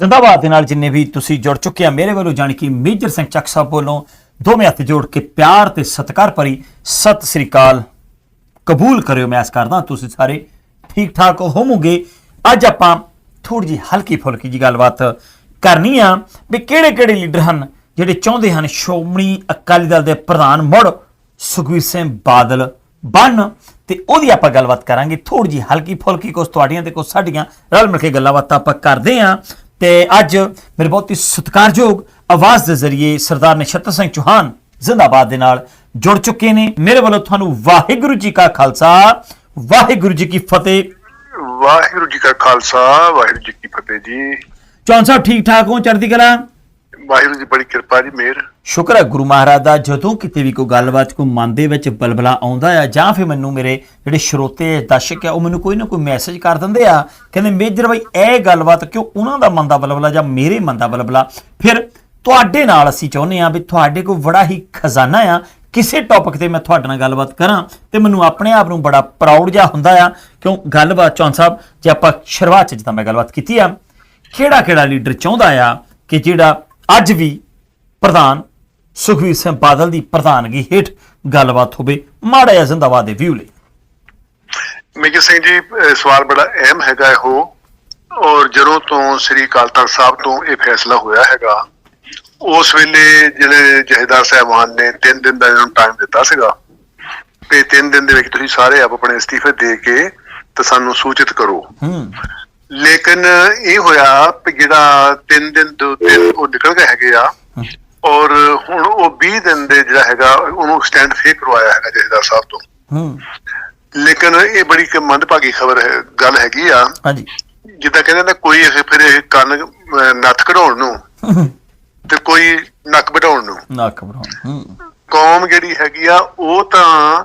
ਜ਼ਿੰਦਾਬਾਦ ਦੇ ਨਾਲ ਜਿੰਨੇ ਵੀ ਤੁਸੀਂ ਜੁੜ ਚੁੱਕੇ ਆ, ਮੇਰੇ ਵੱਲੋਂ ਜਾਣੀ ਕਿ ਮੇਜਰ ਸਿੰਘ ਚੱਕ ਸਾਹਿਬ ਵੱਲੋਂ ਦੋਵੇਂ ਹੱਥ ਜੋੜ ਕੇ ਪਿਆਰ ਤੇ ਸਤਿਕਾਰ ਭਰੀ ਸਤਿ ਸ੍ਰੀ ਅਕਾਲ ਕਬੂਲ ਕਰਿਓ। ਮੈਂ ਆਸ ਕਰਦਾ ਤੁਸੀਂ ਸਾਰੇ ਠੀਕ ਠਾਕ ਹੋਵੋਗੇ। ਅੱਜ ਆਪਾਂ ਥੋੜੀ ਜੀ ਹਲਕੀ ਫੁਲਕੀ ਜੀ ਗੱਲਬਾਤ ਕਰਨੀ ਆ ਵੀ ਕਿਹੜੇ ਕਿਹੜੇ ਲੀਡਰ ਹਨ ਜਿਹੜੇ ਚਾਹੁੰਦੇ ਹਨ ਸ਼੍ਰੋਮਣੀ ਅਕਾਲੀ ਦਲ ਦੇ ਪ੍ਰਧਾਨ ਮੁੜ ਸੁਖਵੀਰ ਸਿੰਘ ਬਾਦਲ ਬਣ ਤੇ ਉਹਦੀ ਆਪਾਂ ਗੱਲਬਾਤ ਕਰਾਂਗੇ। ਥੋੜੀ ਜੀ ਹਲਕੀ ਫੁਲਕੀ ਕੁਛ ਤੁਹਾਡੀਆਂ ਤੇ ਕੁਛ ਸਾਡੀਆਂ ਰਲ ਮਿਲ ਕੇ ਗੱਲਾਂ ਬਾਤਾਂ ਆਪਾਂ ਕਰਦੇ ਆਂ। ਤੇ ਅੱਜ ਮੇਰੇ ਬਹੁਤ ਹੀ ਸਤਿਕਾਰਯੋਗ ਆਵਾਜ਼ ਦੇ ਜ਼ਰੀਏ ਸਰਦਾਰ ਨਛੱਤਰ ਸਿੰਘ ਚੌਹਾਨ ਜ਼ਿੰਦਾਬਾਦ ਦੇ ਨਾਲ ਜੁੜ ਚੁੱਕੇ ਨੇ। ਮੇਰੇ ਵੱਲੋਂ ਤੁਹਾਨੂੰ ਵਾਹਿਗੁਰੂ ਜੀ ਕਾ ਖਾਲਸਾ ਵਾਹਿਗੁਰੂ ਜੀ ਕੀ ਫਤਿਹ। ਵਾਹਿਗੁਰੂ ਜੀ ਕਾ ਖਾਲਸਾ ਵਾਹਿਗੁਰੂ ਜੀ ਕੀ ਫਤਿਹ ਜੀ। ਚੌਹਾਨ ਸਾਹਿਬ ਠੀਕ ਠਾਕ ਹੋ ਚੜ੍ਹਦੀ ਕਲਾ? ਵਾਹਿਗੁਰੂ ਦੀ ਬੜੀ ਕਿਰਪਾ ਜੀ, ਮਿਹਰ। ਸ਼ੁਕਰ ਹੈ ਗੁਰੂ ਮਹਾਰਾਜ ਦਾ, ਜਦੋਂ ਕਿਤੇ ਵੀ ਕੋਈ ਗੱਲਬਾਤ, ਕੋਈ ਮਨ ਦੇ ਵਿੱਚ ਬਲਬਲਾ ਆਉਂਦਾ ਆ, ਜਾਂ ਫਿਰ ਮੈਨੂੰ ਮੇਰੇ ਜਿਹੜੇ ਸਰੋਤੇ ਦਰਸ਼ਕ ਆ, ਉਹ ਮੈਨੂੰ ਕੋਈ ਨਾ ਕੋਈ ਮੈਸੇਜ ਕਰ ਦਿੰਦੇ ਆ, ਕਹਿੰਦੇ, ਮੇਜਰ ਬਾਈ, ਇਹ ਗੱਲਬਾਤ ਕਿਉਂ ਉਹਨਾਂ ਦਾ ਮਨ ਦਾ ਬਲਬਲਾ ਜਾਂ ਮੇਰੇ ਮਨ ਦਾ ਬਲਬਲਾ? ਫਿਰ ਤੁਹਾਡੇ ਨਾਲ ਅਸੀਂ ਚਾਹੁੰਦੇ ਆ ਵੀ ਤੁਹਾਡੇ ਕੋਲ ਬੜਾ ਹੀ ਖਜ਼ਾਨਾ ਆ, ਕਿਸੇ ਟੌਪਿਕ ਤੇ ਮੈਂ ਤੁਹਾਡੇ ਨਾਲ ਗੱਲਬਾਤ ਕਰਾਂ, ਤੇ ਮੈਨੂੰ ਆਪਣੇ ਆਪ ਨੂੰ ਬੜਾ ਪ੍ਰਾਊਡ ਜਿਹਾ ਹੁੰਦਾ ਆ। ਕਿਉਂ? ਗੱਲਬਾਤ ਚੌਂ ਸਾਹਿਬ, ਜੇ ਆਪਾਂ ਸ਼ੁਰੂਆਤ ਚ ਜਿੱਦਾਂ ਮੈਂ ਗੱਲਬਾਤ ਕੀਤੀ ਆ ਕਿਹੜਾ ਕਿਹੜਾ ਲੀਡਰ ਚਾਹੁੰਦਾ ਆ ਕਿ ਜਿਹੜਾ ਅੱਜ ਵੀ ਪ੍ਰਧਾਨ ਸੁਖਵੀਰ ਸਿੰਘ ਬਾਦਲ ਦੀ ਪ੍ਰਧਾਨਗੀ ਹੇਠ ਗੱਲਬਾਤ ਹੋਵੇ ਮਾੜਾ ਜਿਹਾ ਜ਼ਿੰਦਾਬਾਦ ਦੇ ਵਿਊ ਲਈ। ਮੇਜਰ ਸਿੰਘ ਜੀ ਸਵਾਲ ਬੜਾ ਅਹਿਮ ਹੈਗਾ ਇਹੋ। ਔਰ ਜਦੋਂ ਤੋਂ ਸ੍ਰੀ ਅਕਾਲ ਤਖਤ ਸਾਹਿਬ ਤੋਂ ਇਹ ਫੈਸਲਾ ਹੋਇਆ ਹੈਗਾ ਉਸ ਵੇਲੇ ਜਿਹੜੇ ਜਹੇਦਾਰ ਸਾਹਿਬਾਨ ਨੇ 3 ਦਿਨ ਦਾ ਇਹਨਾਂ ਨੂੰ ਟਾਈਮ ਦਿੱਤਾ ਸੀਗਾ। ਤੇ 3 ਦਿਨ ਦੇ ਵਿੱਚ ਤੁਸੀਂ ਸਾਰੇ ਆਪ ਆਪਣੇ ਅਸਤੀਫੇ ਦੇ ਕੇ ਤੇ ਸਾਨੂੰ ਸੂਚਿਤ ਕਰੋ। ਹੂੰ। ਲੇਕਿਨ ਇਹ ਹੋਇਆ ਕਿ ਜਿਹੜਾ 3 ਦਿਨ ਦੋ ਦਿਨ ਉਹ ਨਿਕਲ ਗਏ ਹੈਗੇ ਆ। ਔਰ ਹੁਣ ਉਹ 20 ਦਿਨ ਦੇ ਜਿਹੜਾ ਹੈਗਾ ਉਹਨੂੰ ਸਟੈਂਡ ਫੇਕ ਕਰਵਾਇਆ ਹੈਗਾ ਜਹੇਦਾਰ ਸਾਹਿਬ ਤੋਂ। ਹੂੰ। ਲੇਕਿਨ ਇਹ ਬੜੀ ਇੱਕ ਮੰਦਭਾਗੀ ਖਬਰ ਹੈ ਗੱਲ ਹੈਗੀ ਆ। ਹਾਂਜੀ। ਜਿੱਦਾਂ ਕਹਿੰਦੇ ਨੇ ਕੋਈ ਇਹ ਫਿਰ ਇਹ ਕੰਨ ਨੱਥ ਕਢਾਉਣ ਨੂੰ ਤੇ ਕੋਈ ਨੱਕ ਵਢਾਉਣ ਨੂੰ। ਨਾ ਘਬਰਾਉਣ ਹੂੰ। ਕੌਮ ਜਿਹੜੀ ਹੈਗੀ ਆ ਉਹ ਤਾਂ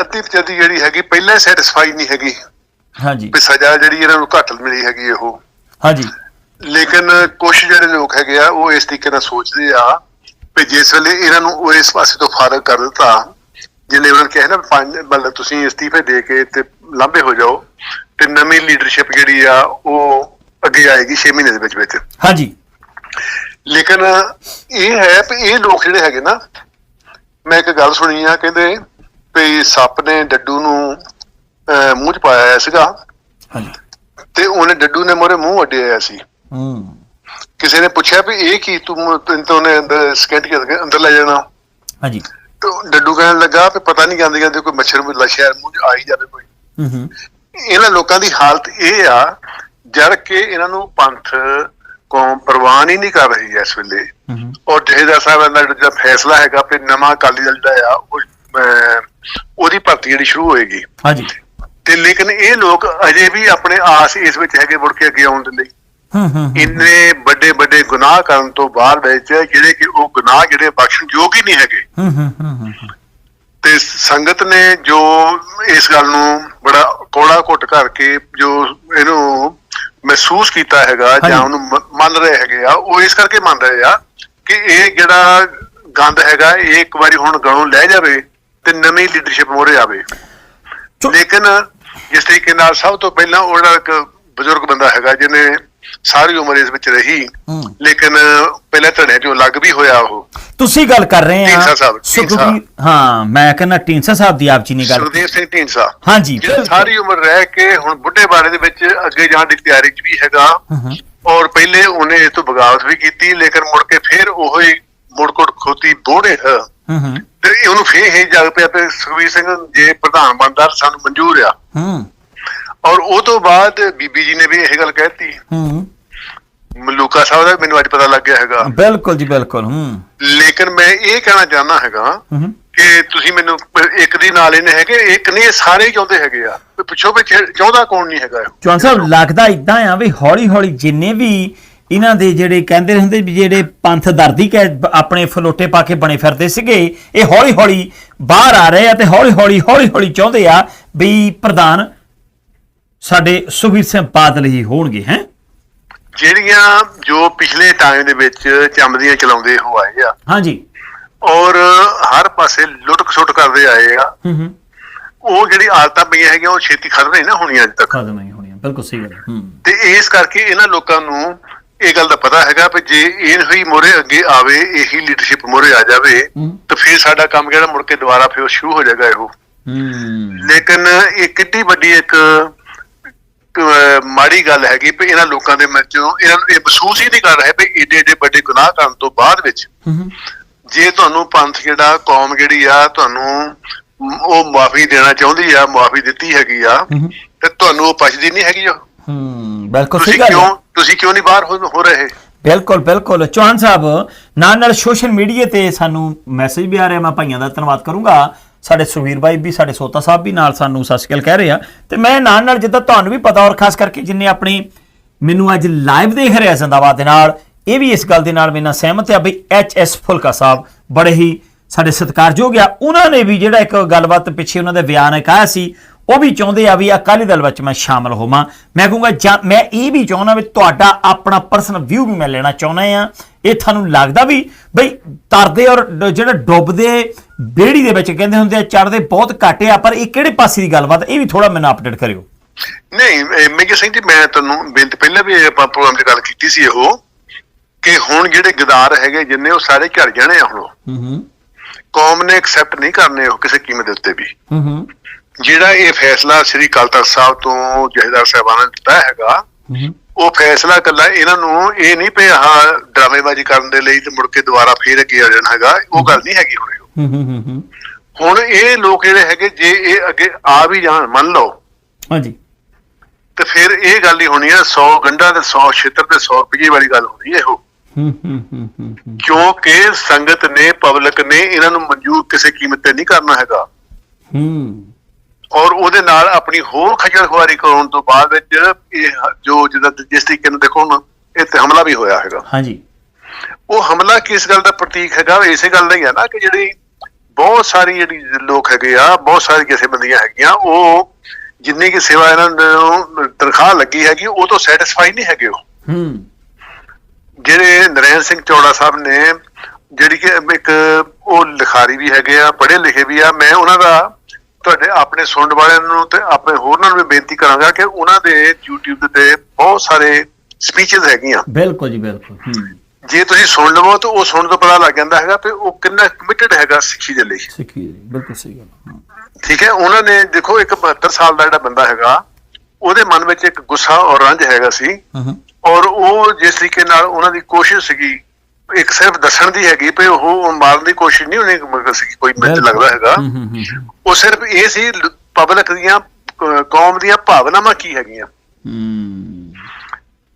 ਅੱਧੀ ਪਚਦੀ ਜਿਹੜੀ ਹੈਗੀ ਪਹਿਲਾਂ ਸੈਟੀਸਫਾਈ ਨਹੀਂ ਹੈਗੀ। ਹਾਂਜੀ। ਵੀ ਸਜ਼ਾ ਜਿਹੜੀ ਇਹਨਾਂ ਨੂੰ ਘੱਟ ਮਿਲੀ ਹੈਗੀ ਉਹ। ਹਾਂਜੀ। ਲੇਕਿਨ ਕੁਝ ਜਿਹੜੇ ਲੋਕ ਹੈਗੇ ਆ ਉਹ ਇਸ ਤਰੀਕੇ ਨਾਲ ਸੋਚਦੇ ਆ ਕਿ ਜਿਸ ਵੇਲੇ ਇਹਨਾਂ ਨੂੰ ਉਹ ਇਸ ਪਾਸੇ ਤੋਂ ਫਾਰਗ ਕਰ ਦਿੱਤਾ ਜਿੰਨੇ ਉਹਨਾਂ ਕਿਹਾ ਨਾ ਵੀ ਪੰਜ ਮਤਲਬ ਤੁਸੀਂ ਅਸਤੀਫੇ ਦੇ ਕੇ ਤੇ ਲਾਂਭੇ ਹੋ ਜਾਓ ਤੇ ਨਵੀਂ ਲੀਡਰਸ਼ਿਪ ਜਿਹੜੀ ਆ ਉਹ ਅੱਗੇ ਆਏਗੀ 6 ਮਹੀਨੇ ਦੇ ਵਿੱਚ ਵਿੱਚ। ਹਾਂਜੀ। ਲੇਕਿਨ ਇਹ ਹੈ ਕਿ ਇਹ ਲੋਕ ਜਿਹੜੇ ਹੈਗੇ ਨਾ ਮੈਂ ਇੱਕ ਗੱਲ ਸੁਣੀ ਆ ਕਹਿੰਦੇ ਵੀ ਸੱਪ ਨੇ ਡੱਡੂ ਨੂੰ ਮੂੰਹ ਚ ਪਾਇਆ ਹੋਇਆ ਸੀਗਾ। ਹਾਂਜੀ। ਤੇ ਉਹਨੇ ਡੱਡੂ ਨੇ ਮੋਰੇ ਮੂੰਹ ਅੱਡਿਆ ਹੋਇਆ ਸੀ। ਹੂੰ। ਕਿਸੇ ਨੇ ਪੁੱਛਿਆ ਵੀ ਇਹ ਕੀ ਤੂੰ ਤੈਨੂੰ ਤਾਂ ਉਹਨੇ ਅੰਦਰ ਸਕੈਂਟ ਕੇ ਅੰਦਰ ਲੈ ਜਾਣਾ। ਹਾਂਜੀ। ਤੇ ਡੱਡੂ ਕਹਿਣ ਲੱਗਾ ਵੀ ਪਤਾ ਨਹੀਂ ਜਾਂਦੇ ਜਾਂਦੇ ਕੋਈ ਮੱਛਰ ਵੀ ਸ਼ਾਇਦ ਮੂੰਹ 'ਚ ਆ ਹੀ ਜਾਵੇ ਕੋਈ। ਹੂੰ ਹੂੰ। ਇਹਨਾਂ ਲੋਕਾਂ ਦੀ ਹਾਲਤ ਇਹ ਆ ਜਦ ਕਿ ਇਹਨਾਂ ਨੂੰ ਪੰਥ ਕੌਮ ਪ੍ਰਵਾਨ ਹੀ ਨਹੀਂ ਕਰ ਰਹੀ ਇਸ ਵੇਲੇ। ਔਰ ਜਹੇਦਾਰ ਸਾਹਿਬ ਦਾ ਜਿਹੜਾ ਫੈਸਲਾ ਹੈਗਾ ਕਿ ਨਵਾਂ ਅਕਾਲੀ ਦਲ ਜਿਹੜਾ ਆ ਉਹ ਉਹਦੀ ਭਰਤੀ ਜਿਹੜੀ ਸ਼ੁਰੂ ਹੋਏਗੀ। ਹਾਂਜੀ। ਤੇ ਲੇਕਿਨ ਇਹ ਲੋਕ ਅਜੇ ਵੀ ਆਪਣੇ ਆਸ ਇਸ ਵਿੱਚ ਹੈਗੇ ਮੁੜ ਕੇ ਅੱਗੇ ਆਉਣ ਦੇ ਲਈ। ਹੂੰ ਹੂੰ ਇੰਨੇ ਵੱਡੇ ਵੱਡੇ ਗੁਨਾਹ ਕਰਨ ਤੋਂ ਬਾਅਦ ਵਿੱਚ ਜਿਹੜੇ ਕਿ ਉਹ ਗੁਨਾਹ ਜਿਹੜੇ ਬਖਸ਼ਣਯੋਗ ਹੀ ਨਹੀਂ ਹੈਗੇ। ਹੂੰ ਹੂੰ ਹੂੰ ਤੇ ਸੰਗਤ ਨੇ ਜੋ ਇਸ ਗੱਲ ਨੂੰ ਬੜਾ ਕੋੜਾ ਘੁੱਟ ਕਰਕੇ ਜੋ ਇਹਨੂੰ ਮਹਿਸੂਸ ਕੀਤਾ ਹੈਗਾ। ਜਾਂ ਉਹਨੂੰ ਮੰਨ ਰਹੇ ਹੈਗੇ ਆ ਉਹ ਇਸ ਕਰਕੇ ਮੰਨ ਰਹੇ ਆ ਕਿ ਇਹ ਜਿਹੜਾ ਗੰਦ ਹੈਗਾ ਇਹ ਇੱਕ ਵਾਰੀ ਹੁਣ ਗਲੋਂ ਲੈ ਜਾਵੇ ਤੇ ਨਵੀਂ ਲੀਡਰਸ਼ਿਪ ਮੋਰੇ ਆਵੇ। ਲੇਕਿਨ ਜਿਸ ਤਰੀਕੇ ਨਾਲ ਸਭ ਤੋਂ ਪਹਿਲਾਂ ਉਹ ਜਿਹੜਾ ਇੱਕ ਬਜ਼ੁਰਗ ਬੰਦਾ ਹੈਗਾ ਜਿਹਨੇ ਸਾਰੀ ਉਮਰ ਇਸ ਵਿੱਚ ਰਹੀ ਲੇਕਿਨ ਪਹਿਲੇ ਧੜੇ ਚੋਂ ਲੱਗ ਵੀ ਹੋਇਆ ਉਹ। ਤੁਸੀਂ ਗੱਲ ਕਰ ਰਹੇ ਆ। ਸੁਖਬੀਰ ਹਾਂ ਮੈਂ ਕਹਿੰਦਾ ਢੀਂਡਸਾ ਸਾਹਿਬ ਦੀ ਆਪ ਜੀ ਨੇ ਗੱਲ ਸੁਖਦੇਵ ਸਿੰਘ ਢੀਂਡਸਾ। ਹਾਂਜੀ। ਸਾਰੀ ਉਮਰ ਰਹਿ ਕੇ ਹੁਣ ਬੁੱਢੇ ਬਾਰੇ ਦੇ ਵਿੱਚ ਅੱਗੇ ਜਾਣ ਦੀ ਤਿਆਰੀ 'ਚ ਵੀ ਹੈਗਾ। ਔਰ ਪਹਿਲੇ ਉਹਨੇ ਇਸ ਤੋਂ ਬਗਾਵਤ ਵੀ ਕੀਤੀ ਲੇਕਿਨ ਮੁੜ ਕੇ ਫਿਰ ਉਹ ਹੀ ਮੁੜਕੁੜ ਖੋਤੀ ਬੋੜੇ ਹੂੰ। ਤੇ ਉਹਨੂੰ ਫੇਰ ਹੀ ਜਗ ਪਿਆ ਤੇ ਸੁਖਵੀਰ ਸਿੰਘ ਜੇ ਪ੍ਰਧਾਨ ਬਣਦਾ ਸਾਨੂੰ ਮਨਜ਼ੂਰ ਆ। ਹੂੰ। ਔਰ ਉਹ ਤੋਂ ਬਾਅਦ ਬੀਬੀ ਜੀ ਨੇ ਵੀ ਇਹ ਗੱਲ ਕਹਿਤੀ ਹੂੰ। ਮਲੂਕਾ ਸਾਹਿਬ ਦਾ ਮੈਨੂੰ ਅੱਜ ਪਤਾ ਲੱਗ ਗਿਆ ਹੈਗਾ। ਬਿਲਕੁਲ ਜੀ ਬਿਲਕੁਲ ਹੂੰ। ਲੇਕਿਨ ਮੈਂ ਇਹ ਕਹਿਣਾ ਚਾਹੁੰਦਾ ਹੈਗਾ ਹੂੰ। ਕਿ ਤੁਸੀਂ ਮੈਨੂੰ ਇੱਕ ਦੀ ਨਾਲ ਇਹਨੇ ਹੈਗੇ ਇੱਕ ਨਹੀਂ ਇਹ ਸਾਰੇ ਹੀ ਚਾਹੁੰਦੇ ਹੈਗੇ ਆ। ਪੁੱਛੋ ਵੀ ਚੇ- ਚਾਹੁੰਦਾ ਕੌਣ ਨਹੀਂ ਹੈਗਾ? ਚੌਹਾਨ ਸਾਹਿਬ ਲੱਗਦਾ ਇਦਾਂ ਆ ਵੀ ਹੌਲੀ ਹੌਲੀ ਜਿੰਨੇ ਵੀ ਇਹਨਾਂ ਦੇ ਜਿਹੜੇ ਕਹਿੰਦੇ ਰਹਿੰਦੇ ਵੀ ਜਿਹੜੇ ਪੰਥ ਦਰਦੀ ਕੇ ਆਪਣੇ ਫਲੋਟੇ ਪਾ ਕੇ ਬਣੇ ਫਿਰਦੇ ਸੀਗੇ ਇਹ ਹੌਲੀ ਹੌਲੀ ਬਾਹਰ ਆ ਰਹੇ ਆ ਤੇ ਹੌਲੀ ਹੌਲੀ ਹੌਲੀ ਹੌਲੀ ਚਾਹੁੰਦੇ ਆ ਵੀ ਪ੍ਰਧਾਨ ਸਾਡੇ ਸੁਖਬੀਰ ਸਿੰਘ ਬਾਦਲ ਹੀ ਹੋਣਗੇ ਹੈ? ਜਿਹੜੀਆਂ ਜੋ ਪਿਛਲੇ ਟਾਈਮ ਦੇ ਵਿੱਚ ਚੰਮਦੀਆਂ ਚਲਾਉਂਦੇ ਹੋ ਆਏ ਆ ਹਾਂਜੀ। ਔਰ ਹਰ ਪਾਸੇ ਲੁੱਟ ਖਸੁੱਟ ਕਰਦੇ ਆਏ ਆ ਹੂੰ ਹੂੰ। ਉਹ ਜਿਹੜੀ ਆਦਤਾਂ ਪਈਆਂ ਹੈਗੀਆਂ ਉਹ ਛੇਤੀ ਖਤਮ ਨਹੀਂ ਨਾ ਹੋਣੀਆਂ ਅੱਜ ਤੱਕ। ਖਤਮ ਨਹੀਂ ਹੋਣੀਆਂ ਬਿਲਕੁਲ ਸਹੀ ਗੱਲ। ਹੂੰ। ਤੇ ਇਸ ਕਰਕੇ ਇਹਨਾਂ ਲੋਕਾਂ ਨੂੰ ਇਹ ਗੱਲ ਦਾ ਪਤਾ ਹੈਗਾ ਵੀ ਜੇ ਇਹ ਹੋਈ ਮੋਰੇ ਅੱਗੇ ਆਵੇ ਇਹੀ ਲੀਡਰਸ਼ਿਪ ਮੋਰੇ ਆ ਜਾਵੇ। ਤਾਂ ਫਿਰ ਸਾਡਾ ਕੰਮ ਜਿਹੜਾ ਮੁੜ ਕੇ ਦੁਬਾਰਾ ਫਿਰ ਸ਼ੁਰੂ ਹੋ ਜਾਏਗਾ ਇਹੋ ਲੇਕਿਨ ਇਹ ਕਿੰਨੀ ਵੱਡੀ ਇੱਕ ਮਾੜੀ ਗੱਲ ਹੈਗੀ ਵੀ ਇਹਨਾਂ ਲੋਕਾਂ ਦੇ ਮਨ ਚੋਂ ਇਹਨਾਂ ਨੂੰ ਇਹ ਮਹਿਸੂਸ ਹੀ ਨਹੀਂ ਕਰ ਰਹੇ ਵੀ ਏਡੇ ਏਡੇ ਵੱਡੇ ਗੁਨਾਹ ਕਰਨ ਤੋਂ ਬਾਅਦ ਵਿੱਚ ਜੇ ਤੁਹਾਨੂੰ ਪੰਥ ਜਿਹੜਾ ਕੌਮ ਜਿਹੜੀ ਆ ਤੁਹਾਨੂੰ ਉਹ ਮਾਫੀ ਦੇਣਾ ਚਾਹੁੰਦੀ ਆ ਮਾਫੀ ਦਿੱਤੀ ਹੈਗੀ ਆ। ਤੇ ਤੁਹਾਨੂੰ ਉਹ ਪਛਦੀ ਨਹੀਂ ਹੈਗੀ ਉਹ ਹੂੰ ਬਿਲਕੁਲ ਸਹੀ ਗੱਲ ਕਿਉਂ ਤੁਸੀਂ ਕਿਉਂ ਨਹੀਂ ਬਾਹਰ ਹੋ ਹੋ ਰਹੇ? ਬਿਲਕੁਲ ਬਿਲਕੁਲ। ਚੌਹਾਨ ਸਾਹਿਬ ਨਾਲ ਨਾਲ ਸੋਸ਼ਲ ਮੀਡੀਆ ਤੇ ਸਾਨੂੰ ਮੈਸੇਜ ਵੀ ਆ ਰਿਹਾ। ਮੈਂ ਭਾਈਆਂ ਦਾ ਧੰਨਵਾਦ ਕਰੂੰਗਾ। ਸਾਡੇ ਸੁਵੀਰ ਬਾਈ ਵੀ ਸਾਡੇ ਸੋਤਾ ਸਾਹਿਬ ਵੀ ਨਾਲ ਸਾਨੂੰ ਸਤਿ ਸ਼੍ਰੀ ਅਕਾਲ ਕਹਿ ਰਹੇ ਆ। ਤੇ ਮੈਂ ਨਾਲ ਨਾਲ ਜਿੱਦਾਂ ਤੁਹਾਨੂੰ ਵੀ ਪਤਾ ਔਰ ਖਾਸ ਕਰਕੇ ਜਿੰਨੇ ਆਪਣੀ ਮੈਨੂੰ ਅੱਜ ਲਾਈਵ ਦੇਖ ਰਿਹਾ ਜ਼ਿੰਦਾਬਾਦ ਦੇ ਨਾਲ ਇਹ ਵੀ ਇਸ ਗੱਲ ਦੇ ਨਾਲ ਮੇਰੇ ਨਾਲ ਸਹਿਮਤ ਆ ਬਈ ਐਚ ਐਸ ਫੁਲਕਾ ਸਾਹਿਬ ਬੜੇ ਹੀ ਸਾਡੇ ਸਤਿਕਾਰਯੋਗ ਆ। ਉਹਨਾਂ ਨੇ ਵੀ ਜਿਹੜਾ ਇੱਕ ਗੱਲਬਾਤ ਪਿੱਛੇ ਉਹਨਾਂ ਦੇ ਬਿਆਨ ਇੱਕ ਆਇਆ ਸੀ ਉਹ ਵੀ ਚਾਹੁੰਦੇ ਆ ਵੀ ਅਕਾਲੀ ਦਲ ਵਿੱਚ ਮੈਂ ਸ਼ਾਮਲ ਹੋਵਾਂ। ਮੈਂ ਕਹੂੰਗਾ ਮੈਂ ਇਹ ਵੀ ਚਾਹੁੰਦਾ ਵੀ ਤੁਹਾਡਾ ਆਪਣਾ ਪਰਸਨਲ ਵਿਊ ਵੀ ਮੈਂ ਲੈਣਾ ਚਾਹੁੰਦਾ ਆ। ਇਹ ਤੁਹਾਨੂੰ ਲੱਗਦਾ ਵੀ ਬਈ ਤਰਦੇ ਔਰ ਜਿਹੜਾ ਡੁੱਬਦੇ ਬੇੜੀ ਦੇ ਵਿੱਚ ਕਹਿੰਦੇ ਹੁੰਦੇ ਆ ਚੜਦੇ ਬਹੁਤ ਘੱਟ ਆ ਪਰ ਇਹ ਕਿਹੜੇ ਪਾਸੇ ਦੀ ਗੱਲਬਾਤ? ਇਹ ਵੀ ਥੋੜਾ ਮੈਨੂੰ ਅਪਡੇਟ ਕਰਿਓ। ਨਹੀਂ ਮੇਜਰ ਸਿੰਘ ਜੀ ਮੈਂ ਤੁਹਾਨੂੰ ਬੇਨਤੀ ਪਹਿਲਾਂ ਵੀ ਆਪਾਂ ਪ੍ਰੋਗਰਾਮ 'ਚ ਗੱਲ ਕੀਤੀ ਸੀ ਇਹੋ ਕਿ ਹੁਣ ਜਿਹੜੇ ਗਦਾਰ ਹੈਗੇ ਜਿੰਨੇ ਉਹ ਸਾਰੇ ਝੜ ਜਾਣੇ ਆ ਹੁਣ। ਹੂੰ ਹੂੰ। ਕੌਮ ਨੇ ਐਕਸੈਪਟ ਨਹੀਂ ਕਰਨੇ ਉਹ ਕਿਸੇ ਕੀਮਤ ਦੇ ਉੱਤੇ ਵੀ। ਹੂੰ ਹੂੰ। ਜਿਹੜਾ ਇਹ ਫੈਸਲਾ ਸ੍ਰੀ ਅਕਾਲ ਤਖਤ ਸਾਹਿਬ ਤੋਂ ਜਹੇਦਾਰ ਸਾਹਿਬਾਨ ਨੇ ਦਿੱਤਾ ਹੈਗਾ ਹੂੰ। ਉਹ ਫੈਸਲਾ ਕੱਲਾ ਇਹਨਾਂ ਨੂੰ ਇਹ ਨਹੀਂ ਪਿਆ ਆਹ ਡਰਾਮੇਬਾਜ਼ੀ ਕਰਨ ਦੇ ਲਈ ਤੇ ਮੁੜ ਕੇ ਦੁਬਾਰਾ ਫੇਰ ਅੱਗੇ ਆ ਜਾਣਾ ਹੈਗਾ ਉਹ ਗੱਲ ਨਹੀਂ ਹੈਗੀ ਹੁਣ। ਹੂੰ ਹੂੰ ਹੂੰ ਹੂੰ। ਹੁਣ ਇਹ ਲੋਕ ਜਿਹੜੇ ਹੈਗੇ ਜੇ ਇਹ ਅੱਗੇ ਆ ਵੀ ਜਾਣ ਮੰਨ ਲਓ। ਹਾਂਜੀ। ਤੇ ਫਿਰ ਇਹ ਗੱਲ ਹੀ ਹੋਣੀ ਹੈ 100 ਗੰਢਾ ਤੇ 100 ਛੇਤਰ ਤੇ 100 ਰੁਪਏ ਵਾਲੀ ਗੱਲ ਹੋਣੀ ਹੈ ਇਹੋ। ਹੂੰ ਹੂੰ ਹੂੰ ਹੂੰ ਹੂੰ। ਕਿਉਂਕਿ ਸੰਗਤ ਨੇ ਪਬਲਿਕ ਨੇ ਇਹਨਾਂ ਨੂੰ ਮਨਜ਼ੂਰ ਕਿਸੇ ਕੀਮਤ ਤੇ ਨਹੀਂ ਕਰਨਾ ਹੈਗਾ। ਹੂੰ। ਔਰ ਉਹਦੇ ਨਾਲ ਆਪਣੀ ਹੋਰ ਖੱਜਲ ਖੁਆਰੀ ਕਰਾਉਣ ਤੋਂ ਬਾਅਦ ਵਿੱਚ ਇਹ ਜੋ ਜਿਹਦਾ ਜਿਸ ਤਰੀਕੇ ਨਾਲ ਦੇਖੋ ਹੁਣ ਇਹ ਤੇ ਹਮਲਾ ਵੀ ਹੋਇਆ ਹੈਗਾ। ਹਾਂਜੀ। ਉਹ ਹਮਲਾ ਕਿਸ ਗੱਲ ਦਾ ਪ੍ਰਤੀਕ ਹੈਗਾ? ਇਸੇ ਗੱਲ ਦਾ ਹੀ ਹੈ ਨਾ ਕਿ ਜਿਹੜੀ ਬਹੁਤ ਸਾਰੀ ਜਿਹੜੀ ਲੋਕ ਹੈਗੇ ਆ ਬਹੁਤ ਸਾਰੀ ਜਥੇਬੰਦੀਆਂ ਹੈਗੀਆਂ ਉਹ ਜਿੰਨੀ ਕੀ ਸੇਵਾ ਇਹਨਾਂ ਨੂੰ ਤਨਖਾਹ ਲੱਗੀ ਹੈਗੀ ਉਹ ਤੋਂ ਸੈਟੀਸਫਾਈ ਨਹੀਂ ਹੈਗੇ ਉਹ। ਹੂੰ। ਜਿਹੜੇ ਨਰੈਣ ਸਿੰਘ ਚੌੜਾ ਸਾਹਿਬ ਨੇ ਜਿਹੜੀ ਕਿ ਇੱਕ ਉਹ ਲਿਖਾਰੀ ਵੀ ਹੈਗੇ ਆ ਪੜ੍ਹੇ ਲਿਖੇ ਵੀ ਆ ਮੈਂ ਉਹਨਾਂ ਦਾ ਤੁਹਾਡੇ ਆਪਣੇ ਸੁਣਨ ਵਾਲਿਆਂ ਨੂੰ ਤੇ ਆਪਣੇ ਹੋਰਨਾਂ ਨੂੰ ਵੀ ਬੇਨਤੀ ਕਰਾਂਗਾ ਕਿ ਉਹਨਾਂ ਦੇ YouTube ਤੇ ਬਹੁਤ ਸਾਰੇ ਸਪੀਚਸ ਹੈਗੀਆਂ। ਬਿਲਕੁਲ ਜੀ ਬਿਲਕੁਲ। ਜੇ ਤੁਸੀਂ ਸੁਣ ਲਵੋ ਤਾਂ ਉਹ ਸੁਣਨ ਤੋਂ ਪਤਾ ਲੱਗ ਜਾਂਦਾ ਹੈਗਾ ਕਿ ਉਹ ਕਿੰਨਾ ਕਮਿਟਡ ਹੈਗਾ ਸਿੱਖੀ ਦੇ ਲਈ। ਸਿੱਖੀ ਬਿਲਕੁਲ ਸਹੀ ਗੱਲ। ਠੀਕ ਹੈ ਉਹਨਾਂ ਨੇ ਦੇਖੋ ਇੱਕ 72 ਸਾਲ ਦਾ ਜਿਹੜਾ ਬੰਦਾ ਹੈਗਾ ਉਹਦੇ ਮਨ ਵਿੱਚ ਇੱਕ ਗੁੱਸਾ ਔਰ ਰੰਜ ਹੈਗਾ ਸੀ। ਔਰ ਉਹ ਜਿਸ ਤਰੀਕੇ ਨਾਲ ਉਹਨਾਂ ਦੀ ਕੋਸ਼ਿਸ਼ ਸੀਗੀ ਇੱਕ ਸਿਰਫ ਦੱਸਣ ਦੀ ਹੈਗੀ ਵੀ ਉਹ ਮਾਰਨ ਦੀ ਕੋਸ਼ਿਸ਼ ਨਹੀਂ ਉਹਨੇ ਸੀ ਕੋਈ ਮੈਨੂੰ। ਲੱਗਦਾ ਹੈਗਾ। ਉਹ ਸਿਰਫ ਇਹ ਸੀ ਪਬਲਿਕ ਦੀਆਂ ਕੌਮ ਦੀਆਂ ਭਾਵਨਾਵਾਂ ਕੀ ਹੈਗੀਆਂ।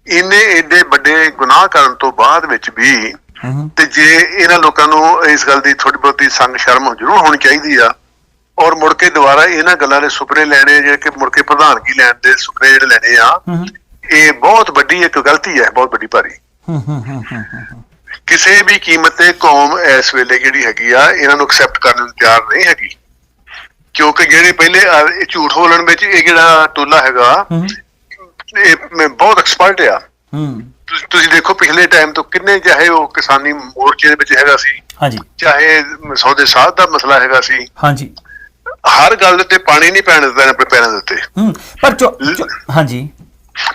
ਇੰਨੇ ਏਡੇ ਵੱਡੇ ਗੁਨਾਹ ਕਰਨ ਤੋਂ ਬਾਅਦ ਵਿੱਚ ਵੀ ਤੇ ਜੇ ਇਹਨਾਂ ਲੋਕਾਂ ਨੂੰ ਇਸ ਗੱਲ ਦੀ ਥੋੜੀ ਬਹੁਤੀ ਸੰਗ ਸ਼ਰਮ ਜ਼ਰੂਰ ਹੋਣੀ ਚਾਹੀਦੀ ਆ ਔਰ ਮੁੜ ਕੇ ਦੁਬਾਰਾ ਇਹਨਾਂ ਗੱਲਾਂ ਦੇ ਸੁਪਨੇ ਲੈਣੇ ਜਿਹੜੇ ਕਿ ਮੁੜ ਕੇ ਪ੍ਰਧਾਨਗੀ ਲੈਣ ਦੇ ਸੁਪਨੇ ਜਿਹੜੇ ਲੈਣੇ ਆ ਇਹ ਬਹੁਤ ਵੱਡੀ ਇੱਕ ਗਲਤੀ ਹੈ ਬਹੁਤ ਵੱਡੀ ਭਾਰੀ। ਹਾਂ ਹਾਂ ਹਾਂ ਹਾਂ ਹਾਂ। ਕਿਸੇ ਵੀ ਕੀਮਤ ਤੇ ਕੌਮ ਇਸ ਵੇਲੇ ਜਿਹੜੀ ਹੈਗੀ ਆ ਇਹਨਾਂ ਨੂੰ ਐਕਸੈਪਟ ਕਰਨ ਨੂੰ ਤਿਆਰ ਨਹੀਂ ਹੈਗੀ। ਕਿਉਂਕਿ ਜਿਹੜੇ ਪਹਿਲੇ ਇਹ ਝੂਠ ਬੋਲਣ ਵਿੱਚ ਇਹ ਜਿਹੜਾ ਟੋਲਾ ਹੈਗਾ ਇਹ ਮ- ਬਹੁਤ ਐਕਸਪਰਟ ਆ। ਹੂੰ। ਤੁਸੀਂ- ਦੇਖੋ ਪਿਛਲੇ ਟਾਈਮ ਤੋਂ ਕਿੰਨੇ ਚਾਹੇ ਉਹ ਕਿਸਾਨੀ ਮੋਰਚੇ ਦੇ ਵਿੱਚ ਹੈਗਾ ਸੀ ਹਾਂਜੀ। ਚਾਹੇ ਸੌਦੇ ਸਾਧ ਦਾ ਮਸਲਾ ਹੈਗਾ ਸੀ। ਹਾਂਜੀ। ਹਰ ਗੱਲ ਉੱਤੇ ਪਾਣੀ ਨਹੀਂ ਪੈਣ ਇਹਨਾਂ ਆਪਣੇ ਪੈਰਾਂ ਦੇ ਉੱਤੇ। ਹੂੰ ਪਰ ਹਾਂਜੀ।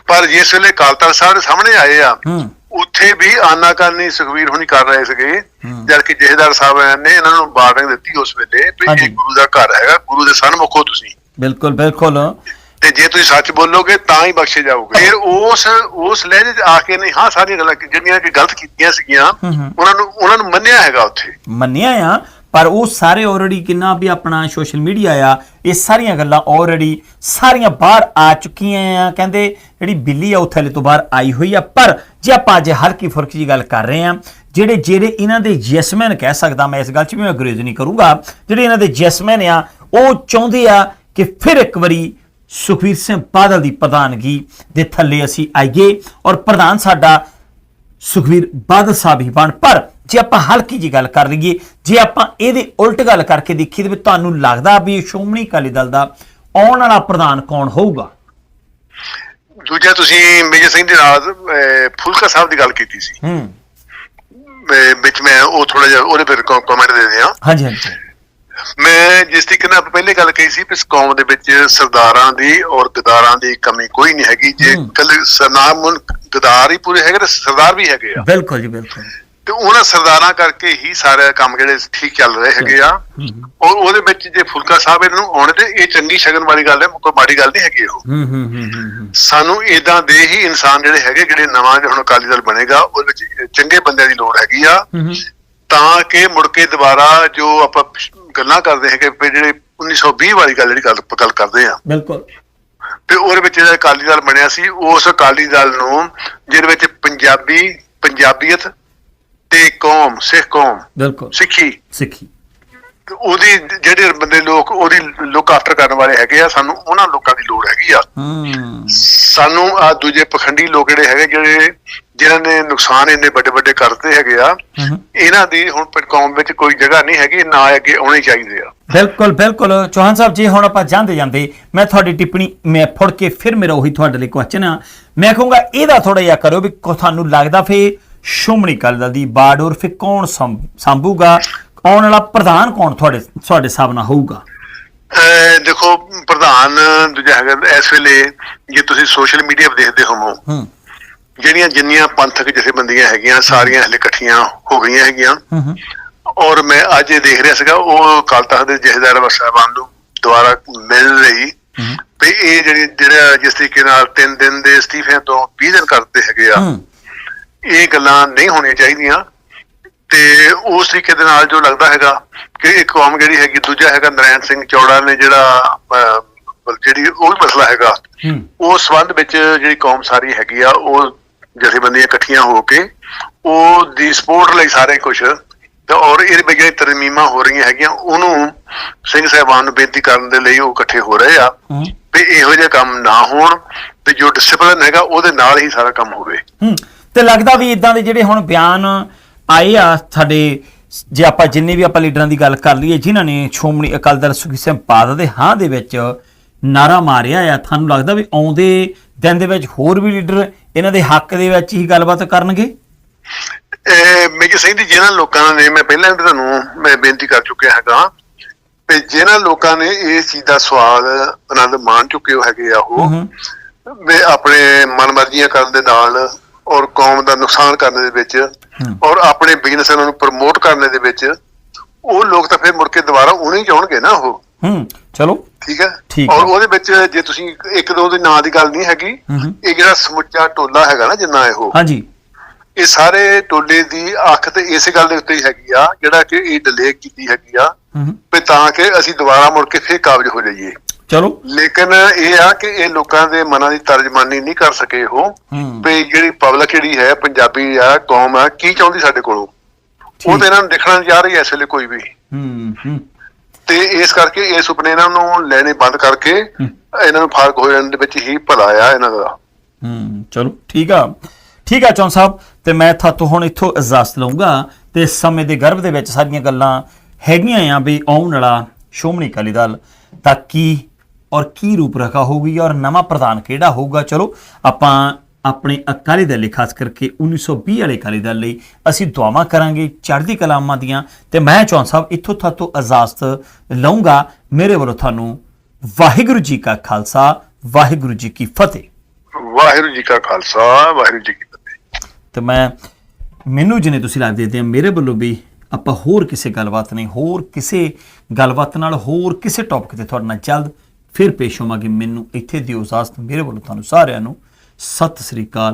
ਪਰ ਜਿਸ ਵੇਲੇ ਅਕਾਲ ਤਖਤ ਸਾਹਿਬ ਦੇ ਸਾਹਮਣੇ ਆਏ ਆ ਹੂੰ ਉੱਥੇ ਵੀ ਆਨਾਕਾਨੀ ਸੁਖਵੀਰ ਹੁਣੀ ਕਰ ਰਹੇ ਸੀਗੇ ਹੂੰ। ਜਦ ਕਿ ਜਹੇਦਾਰ ਸਾਹਿਬ ਨੇ ਇਹਨਾਂ ਨੂੰ ਵਾਰਨਿੰਗ ਦਿੱਤੀ ਉਸ ਵੇਲੇ ਵੀ। ਇਹ ਗੁਰੂ ਦਾ ਘਰ ਹੈਗਾ ਗੁਰੂ ਦੇ ਸਨਮੁਖੋ ਤੁਸੀਂ ਬਿਲਕੁਲ ਬਿਲਕੁਲ ਤੇ ਜੇ ਤੁਸੀਂ ਸੱਚ ਬੋਲੋਗੇ ਤਾਂ ਹੀ ਬਖਸ਼ੇ ਜਾਓਗੇ ਫਿਰ ਉਸ ਉਸ ਲਹਿਜੇ 'ਚ ਆ ਕੇ ਨਹੀਂ ਹਾਂ ਸਾਰੀਆਂ ਗੱਲਾਂ ਜਿਹੜੀਆਂ ਕਿ ਗਲਤ ਕੀਤੀਆਂ ਸੀਗੀਆਂ ਹੂੰ ਹੂੰ। ਉਹਨਾਂ ਨੂੰ ਉਹਨਾਂ ਨੂੰ ਮੰਨਿਆ ਹੈਗਾ ਉੱਥੇ ਮੰਨਿਆ ਆ ਪਰ ਉਹ ਸਾਰੇ ਆਲਰੇਡੀ ਕਿੰਨਾ ਵੀ ਆਪਣਾ ਸੋਸ਼ਲ ਮੀਡੀਆ ਆ, ਇਹ ਸਾਰੀਆਂ ਗੱਲਾਂ ਆਲਰੇਡੀ ਸਾਰੀਆਂ ਬਾਹਰ ਆ ਚੁੱਕੀਆਂ ਆ। ਕਹਿੰਦੇ ਜਿਹੜੀ ਬਿੱਲੀ ਆ, ਉਹ ਥੱਲੇ ਤੋਂ ਬਾਹਰ ਆਈ ਹੋਈ ਆ। ਪਰ ਜੇ ਆਪਾਂ ਅੱਜ ਹਲਕੀ ਫੁਰਕੀ ਦੀ ਗੱਲ ਕਰ ਰਹੇ ਆ, ਜਿਹੜੇ ਜਿਹੜੇ ਇਹਨਾਂ ਦੇ ਜੈਸਮੈਨ ਕਹਿ ਸਕਦਾ ਮੈਂ ਇਸ ਗੱਲ 'ਚ ਵੀ ਮੈਂ ਅੰਗਰੇਜ਼ ਨਹੀਂ ਕਰੂੰਗਾ, ਜਿਹੜੇ ਇਹਨਾਂ ਦੇ ਜੈਸਮੈਨ ਆ, ਉਹ ਚਾਹੁੰਦੇ ਆ ਕਿ ਫਿਰ ਇੱਕ ਵਾਰੀ ਸੁਖਵੀਰ ਸਿੰਘ ਬਾਦਲ ਦੀ ਪ੍ਰਧਾਨਗੀ ਦੇ ਥੱਲੇ ਅਸੀਂ ਆਈਏ ਔਰ ਪ੍ਰਧਾਨ ਸਾਡਾ ਸੁਖਵੀਰ ਬਾਦਲ ਸਾਹਿਬ ਹੀ ਬਣ। ਪਰ ਜੇ ਆਪਾਂ ਹਲਕੀ ਜੀ ਗੱਲ ਕਰ ਲਈਏ ਜੇ ਆਪਾਂ ਇਹਦੇ ਉਲਟ ਗੱਲ ਕਰਕੇ ਦੇਖੀਏ ਤੇ ਤੁਹਾਨੂੰ ਲੱਗਦਾ ਵੀ ਇਹ ਸ਼੍ਰੋਮਣੀ ਅਕਾਲੀ ਦਲ ਦਾ ਆਉਣ ਵਾਲਾ ਪ੍ਰਧਾਨ ਕੌਣ ਹੋਊਗਾ? ਦੂਜਾ ਤੁਸੀਂ ਮੇਜਰ ਸਿੰਘ ਦੇ ਨਾਲ ਫੁਲਕਾ ਸਾਹਿਬ ਦੀ ਗੱਲ ਕੀਤੀ ਸੀ। ਹੂੰ। ਵਿੱਚ ਮੈਂ ਉਹ ਥੋੜਾ ਜਿਹਾ ਉਹਦੇ ਫਿਰ ਕਮੈਂਟ ਦੇ ਦਿਆਂ। ਹਾਂਜੀ ਹਾਂਜੀ। ਮੈਂ ਜਿਸ ਤਰੀਕੇ ਨਾਲ ਆਪਾਂ ਪਹਿਲੇ ਗੱਲ ਕਹੀ ਸੀ ਕਿ ਇਸ ਕੌਮ ਦੇ ਵਿੱਚ ਸਰਦਾਰਾਂ ਦੀ ਔਰ ਗਦਾਰਾਂ ਦੀ ਕਮੀ ਕੋਈ ਨਹੀਂ ਹੈਗੀ। ਜੇ। ਕੱਲ ਸਰਨਾਮ ਗਦਾਰ ਹੀ ਪੂਰੇ ਹੈਗੇ ਤੇ ਸਰਦਾਰ ਵੀ ਹੈਗੇ ਆ। ਬਿਲਕੁਲ ਜੀ ਬਿਲਕੁਲ। ਤੇ ਉਹਨਾਂ ਸਰਦਾਰਾਂ ਕਰਕੇ ਹੀ ਸਾਰੇ ਕੰਮ ਜਿਹੜੇ ਠੀਕ ਚੱਲ ਰਹੇ ਹੈਗੇ ਆ। ਔਰ ਉਹਦੇ ਵਿੱਚ ਜੇ ਫੁਲਕਾ ਸਾਹਿਬ ਇਹਨਾਂ ਨੂੰ ਆਉਣੇ ਤੇ ਇਹ ਚੰਗੀ ਸ਼ਗਨ ਵਾਲੀ ਗੱਲ ਹੈ ਕੋਈ ਮਾੜੀ ਗੱਲ ਨਹੀਂ ਹੈਗੀ ਉਹ। ਸਾਨੂੰ ਇਦਾਂ ਦੇ ਹੀ ਇਨਸਾਨ ਜਿਹੜੇ ਹੈਗੇ ਜਿਹੜੇ ਨਵਾਂ ਜਿਹੜਾ ਹੁਣ ਅਕਾਲੀ ਦਲ ਬਣੇਗਾ ਉਹਦੇ ਵਿੱਚ ਚੰਗੇ ਬੰਦਿਆਂ ਦੀ ਲੋੜ ਹੈਗੀ ਆ। ਤਾਂ ਕਿ ਮੁੜ ਕੇ ਦੁਬਾਰਾ ਜੋ ਆਪਾਂ ਗੱਲਾਂ ਕਰਦੇ ਹੈਗੇ ਵੀ ਜਿਹੜੇ 1920 ਵਾਲੀ ਗੱਲ ਜਿਹੜੀ ਗੱਲ ਕਰਦੇ ਆ। ਬਿਲਕੁਲ। ਤੇ ਉਹਦੇ ਵਿੱਚ ਜਿਹੜਾ ਅਕਾਲੀ ਦਲ ਬਣਿਆ ਸੀ ਉਸ ਅਕਾਲੀ ਦਲ ਨੂੰ ਜਿਹਦੇ ਵਿੱਚ ਪੰਜਾਬੀ ਪੰਜਾਬੀਅਤ ਤੇ ਕੌਮ ਸਿੱਖ ਕੌਮ। ਬਿਲਕੁਲ। ਸਿੱਖੀ। ਸਿੱਖੀ। ਉਹਦੀ ਜਿਹੜੇ ਬੰਦੇ ਲੋਕ ਉਹਦੀ ਲੁੱਕ ਆਫਟਰ ਕਰਨ ਵਾਲੇ ਹੈਗੇ ਆ ਸਾਨੂੰ ਉਹਨਾਂ ਲੋਕਾਂ ਦੀ ਲੋੜ ਹੈਗੀ ਆ। ਸਾਨੂੰ ਆ ਦੂਜੇ ਪਖੰਡੀ ਲੋਕ ਜਿਹੜੇ ਹੈਗੇ ਜਿਹੜੇ ਜਿਨ੍ਹਾਂ ਨੇ ਨੁਕਸਾਨ ਇੰਨੇ ਵੱਡੇ ਵੱਡੇ ਕਰਦੇ ਹੈਗੇ ਆ ਇਹਨਾਂ ਦੀ ਹੁਣ ਕੌਮ ਵਿੱਚ ਕੋਈ ਜਗ੍ਹਾ ਨਹੀਂ ਹੈਗੀ ਨਾ ਅੱਗੇ ਆਉਣੀ ਚਾਹੀਦੇ ਆ। ਬਿਲਕੁਲ ਬਿਲਕੁਲ। ਚੌਹਾਨ ਸਾਹਿਬ ਜੀ ਹੁਣ ਆਪਾਂ ਜਾਂਦੇ ਜਾਂਦੇ ਮੈਂ ਤੁਹਾਡੀ ਟਿੱਪਣੀ ਮੈਂ ਫੜ ਕੇ ਫਿਰ ਮੇਰਾ ਉਹੀ ਤੁਹਾਡੇ ਲਈ ਕੁਐਸਚਨ ਆ। ਮੈਂ ਕਹੂੰਗਾ ਇਹਦਾ ਥੋੜਾ ਜਿਹਾ ਕਰੋ ਵੀ ਤੁਹਾਨੂੰ ਲੱਗਦਾ ਫੇ ਸ਼ੋਮਣੀ ਅਕਾਲੀ ਦਲ ਦੀ ਬਾੜ ਔਰ ਫੇ ਕੌਣ ਸੰਭ- ਸੰਭੂਗਾ? ਆਉਣ ਵਾਲਾ ਪ੍ਰਧਾਨ ਕੌਣ ਤੁਹਾਡੇ ਤੁਹਾਡੇ ਹਿਸਾਬ ਨਾਲ ਹੋਊਗਾ? ਦੇਖੋ ਪ੍ਰਧਾਨ ਦੂਜਾ ਹੈਗਾ ਇਸ ਵੇਲੇ ਜੇ ਤੁਸੀਂ ਸੋਸ਼ਲ ਮੀਡੀਆ 'ਤੇ ਦੇਖਦੇ ਹੋਵੋ ਹੂੰ। ਜਿਹੜੀਆਂ ਜਿੰਨੀਆਂ ਪੰਥਕ ਜਥੇਬੰਦੀਆਂ ਹੈਗੀਆਂ ਸਾਰੀਆਂ ਹਲੇ ਇਕੱਠੀਆਂ ਹੋ ਗਈਆਂ ਹੈਗੀਆਂ। ਹੂੰ ਔਰ ਮੈਂ ਅੱਜ ਇਹ ਦੇਖ ਰਿਹਾ ਸੀਗਾ ਉਹ ਅਕਾਲ ਤਖਤ ਦੇ ਜਥੇਦਾਰ ਸਾਹਿਬਾਨ ਨੂੰ ਦੁਆਰਾ ਮਿਲ ਰਹੀ। ਵੀ ਇਹ ਜਿਹੜੀ ਜਿਹੜਾ ਜਿਸ ਤਰੀਕੇ ਨਾਲ 3 ਦਿਨ ਦੇ ਅਸਤੀਫਿਆਂ ਤੋਂ 20 ਦਿਨ ਕਰਦੇ ਹੈਗੇ ਆ ਹੂੰ। ਇਹ ਗੱਲਾਂ ਨਹੀਂ ਹੋਣੀਆਂ ਚਾਹੀਦੀਆਂ। ਤੇ ਉਸ ਤਰੀਕੇ ਦੇ ਨਾਲ ਜੋ ਲੱਗਦਾ ਹੈਗਾ ਕਿ ਇੱਕ ਕੌਮ ਜਿਹੜੀ ਹੈਗੀ ਦੂਜਾ ਹੈਗਾ ਨਰੈਣ ਸਿੰਘ ਚੌੜਾ ਨੇ ਜਿਹੜਾ ਜਿਹੜੀ ਉਹ ਵੀ ਮਸਲਾ ਹੈਗਾ ਹੂੰ। ਉਸ ਸੰਬੰਧ ਵਿੱਚ ਜਿਹੜੀ ਕੌਮ ਸਾਰੀ ਹੈਗੀ ਆ ਉਹ ਜਥੇਬੰਦੀਆਂ ਇਕੱਠੀਆਂ ਹੋ ਕੇ ਉਹ ਦੀ ਸਪੋਰਟ ਲਈ ਸਾਰੇ ਕੁਝ ਤੇ ਔਰ ਇਹਦੇ ਵਿੱਚ ਜਿਹੜੀ ਤਰਮੀਮਾਂ ਹੋ ਰਹੀਆਂ ਹੈਗੀਆਂ ਉਹਨੂੰ ਸਿੰਘ ਸਾਹਿਬਾਨ ਨੂੰ ਬੇਨਤੀ ਕਰਨ ਦੇ ਲਈ ਉਹ ਇਕੱਠੇ ਹੋ ਰਹੇ ਆ ਵੀ ਇਹੋ ਜਿਹੇ ਕੰਮ ਨਾ ਹੋਣ ਤੇ ਜੋ ਡਿਸਪਲਿਨ ਹੈਗਾ ਉਹਦੇ ਨਾਲ ਹੀ ਸਾਰਾ ਕੰਮ ਹੋਵੇ। ਤੇ ਲੱਗਦਾ ਵੀ ਇਦਾਂ ਦੇ ਜਿਹੜੇ ਹੁਣ ਬਿਆਨ ਆਏ ਆ ਸਾਡੇ ਜੇ ਆਪਾਂ ਜਿੰਨੇ ਵੀ ਆਪਾਂ ਲੀਡਰਾਂ ਦੀ ਗੱਲ ਕਰ ਲਈਏ ਜਿਨ੍ਹਾਂ ਨੇ ਸ਼੍ਰੋਮਣੀ ਅਕਾਲੀ ਦਲ ਸੁਖੀ ਸਿੰਘ ਬਾਦਲ ਦੇ ਹਾਂ ਦੇ ਵਿੱਚ ਨਾਰਾ ਮਾਰਿਆ ਆ ਤੁਹਾਨੂੰ ਲੱਗਦਾ ਵੀ ਆਉਂਦੇ ਦਿਨ ਦੇ ਵਿੱਚ ਹੋਰ ਵੀ ਲੀਡਰ ਇਹਨਾਂ ਦੇ ਹੱਕ ਦੇ ਵਿੱਚ ਹੀ ਗੱਲਬਾਤ ਕਰਨਗੇ? ਮੇਜਰ ਸਿੰਘ ਜੀ ਜਿਹਨਾਂ ਲੋਕਾਂ ਨੇ ਮੈਂ ਪਹਿਲਾਂ ਵੀ ਤੁਹਾਨੂੰ ਮੈਂ ਬੇਨਤੀ ਕਰ ਚੁੱਕਿਆ ਹੈਗਾ ਤੇ ਜਿਹਨਾਂ ਲੋਕਾਂ ਨੇ ਇਸ ਚੀਜ਼ ਦਾ ਸਵਾਦ ਆਨੰਦ ਮਾਣ ਚੁੱਕੇ ਹੋ ਹੈਗੇ ਆ ਉਹ ਵੀ ਆਪਣੇ ਮਨਮਰਜ਼ੀਆਂ ਕਰਨ ਦੇ ਨਾਲ ਔਰ ਕੌਮ ਦਾ ਨੁਕਸਾਨ ਕਰਨ ਦੇ ਵਿੱਚ। ਔਰ ਆਪਣੇ ਬਿਜ਼ਨਸ ਨੂੰ ਪ੍ਰਮੋਟ ਕਰਨ ਦੇ ਵਿੱਚ ਉਹ ਲੋਕ ਤਾਂ ਫਿਰ ਮੁੜ ਕੇ ਦੁਬਾਰਾ ਉਹਨੇ ਚਾਹਣਗੇ ਨਾ ਉਹ ਹੂੰ ਚਲੋ ਠੀਕ ਹੈ ਔਰ। ਉਹਦੇ ਵਿੱਚ ਜੇ ਤੁਸੀਂ ਇੱਕ ਦੋ ਦੇ ਨਾਂ ਦੀ ਗੱਲ ਨਹੀਂ ਹੈਗੀ। ਇਹ ਜਿਹੜਾ ਸਮੁੱਚਾ ਟੋਲਾ ਹੈਗਾ ਨਾ ਜਿੰਨਾ ਇਹੋ ਹਾਂਜੀ ਇਹ ਸਾਰੇ ਟੋਲੇ ਦੀ ਅੱਖ ਤੇ ਇਸੇ ਗੱਲ ਦੇ ਉੱਤੇ ਹੀ ਹੈਗੀ ਆ ਜਿਹੜਾ ਕਿ ਇਹ ਡਿਲੇ ਕੀਤੀ ਹੈਗੀ ਆ। ਵੀ ਤਾਂ ਕਿ ਅਸੀਂ ਦੁਬਾਰਾ ਮੁੜ ਕੇ ਫੇਰ ਕਾਬਜ ਹੋ ਜਾਈਏ ਚਲੋ। ਲੇਕਿਨ ਇਹ ਆ ਕਿ ਇਹ ਲੋਕਾਂ ਦੇ ਮਨਾਂ ਦੀ ਤਰਜਮਾਨੀ ਨਹੀਂ ਕਰ ਸਕੇ ਉਹ। ਵੀ ਜਿਹੜੀ ਪਬਲਿਕ ਜਿਹੜੀ ਹੈ ਪੰਜਾਬੀ ਆ ਕੌਮ ਆ ਕੀ ਚਾਹੁੰਦੀ ਸਾਡੇ ਕੋਲੋਂ? ਉਹ। ਤੇ ਇਹਨਾਂ ਨੂੰ ਦੇਖਣਾ ਨਹੀਂ ਜਾ ਰਹੀ ਇਸ ਵੇਲੇ ਕੋਈ ਵੀ। ਹੂੰ ਤੇ ਇਸ ਕਰਕੇ ਇਹ ਸੁਪਨੇ ਇਹਨਾਂ ਨੂੰ ਲੈਣੇ ਬੰਦ ਕਰਕੇ। ਇਹਨਾਂ ਨੂੰ ਫ਼ਰਕ ਹੋ ਜਾਣ ਦੇ ਵਿੱਚ ਹੀ ਭਲਾ ਆ ਇਹਨਾਂ ਦਾ। ਹੂੰ ਚਲੋ ਠੀਕ ਆ। ਠੀਕ ਆ ਚੌਂ ਸਾਹਿਬ ਤੇ ਮੈਂ ਤੁਹਾਤੋਂ ਹੁਣ ਇੱਥੋਂ ਇਜਾਜ਼ਤ ਲਵਾਂਗਾ ਤੇ ਸਮੇਂ ਦੇ ਗਰਭ ਦੇ ਵਿੱਚ ਸਾਰੀਆਂ ਗੱਲਾਂ ਹੈਗੀਆਂ ਆ ਵੀ ਆਉਣ ਵਾਲਾ ਸ਼੍ਰੋਮਣੀ ਅਕਾਲੀ ਦਲ ਤਾਂ ਕੀ ਔਰ ਕੀ ਰੂਪ ਰਖਾ ਹੋਊਗੀ ਔਰ ਨਵਾਂ ਪ੍ਰਧਾਨ ਕਿਹੜਾ ਹੋਊਗਾ? ਚਲੋ ਆਪਾਂ ਆਪਣੇ ਅਕਾਲੀ ਦਲ ਲਈ ਖਾਸ ਕਰਕੇ 1920 ਵਾਲੇ ਅਕਾਲੀ ਦਲ ਲਈ ਅਸੀਂ ਦੁਆਵਾਂ ਕਰਾਂਗੇ ਚੜ੍ਹਦੀ ਕਲਾਮਾਂ ਦੀਆਂ ਤੇ ਮੈਂ ਚੌਂ ਸਾਹਿਬ ਇੱਥੋਂ ਤੁਹਾਤੋਂ ਇਜਾਜ਼ਤ ਲਵਾਂਗਾ ਮੇਰੇ ਵੱਲੋਂ ਤੁਹਾਨੂੰ ਵਾਹਿਗੁਰੂ ਜੀ ਕਾ ਖਾਲਸਾ ਵਾਹਿਗੁਰੂ ਜੀ ਕੀ ਫਤਿਹ। ਵਾਹਿਗੁਰੂ ਜੀ ਕਾ ਖਾਲਸਾ ਵਾਹਿਗੁਰੂ ਜੀ ਕੀ ਫਤਿਹ। ਤੇ ਮੈਂ ਮੈਨੂੰ ਜਿਹਨੇ ਤੁਸੀਂ ਲਾਈਵ ਦੇ ਆ ਮੇਰੇ ਵੱਲੋਂ ਵੀ ਆਪਾਂ ਹੋਰ ਕਿਸੇ ਗੱਲਬਾਤ ਨਹੀਂ ਹੋਰ ਕਿਸੇ ਗੱਲਬਾਤ ਨਾਲ ਹੋਰ ਕਿਸੇ ਟੌਪਿਕ ਤੇ ਤੁਹਾਡੇ ਨਾਲ ਜਲਦ ਫਿਰ ਪੇਸ਼ ਹੋਵਾਂਗੇ ਮੈਨੂੰ ਇੱਥੇ ਦਿਓ ਇਜਾਜ਼ਤ ਮੇਰੇ ਵੱਲੋਂ ਤੁਹਾਨੂੰ ਸਾਰਿਆਂ ਨੂੰ ਸਤਿ ਸ੍ਰੀ ਅਕਾਲ।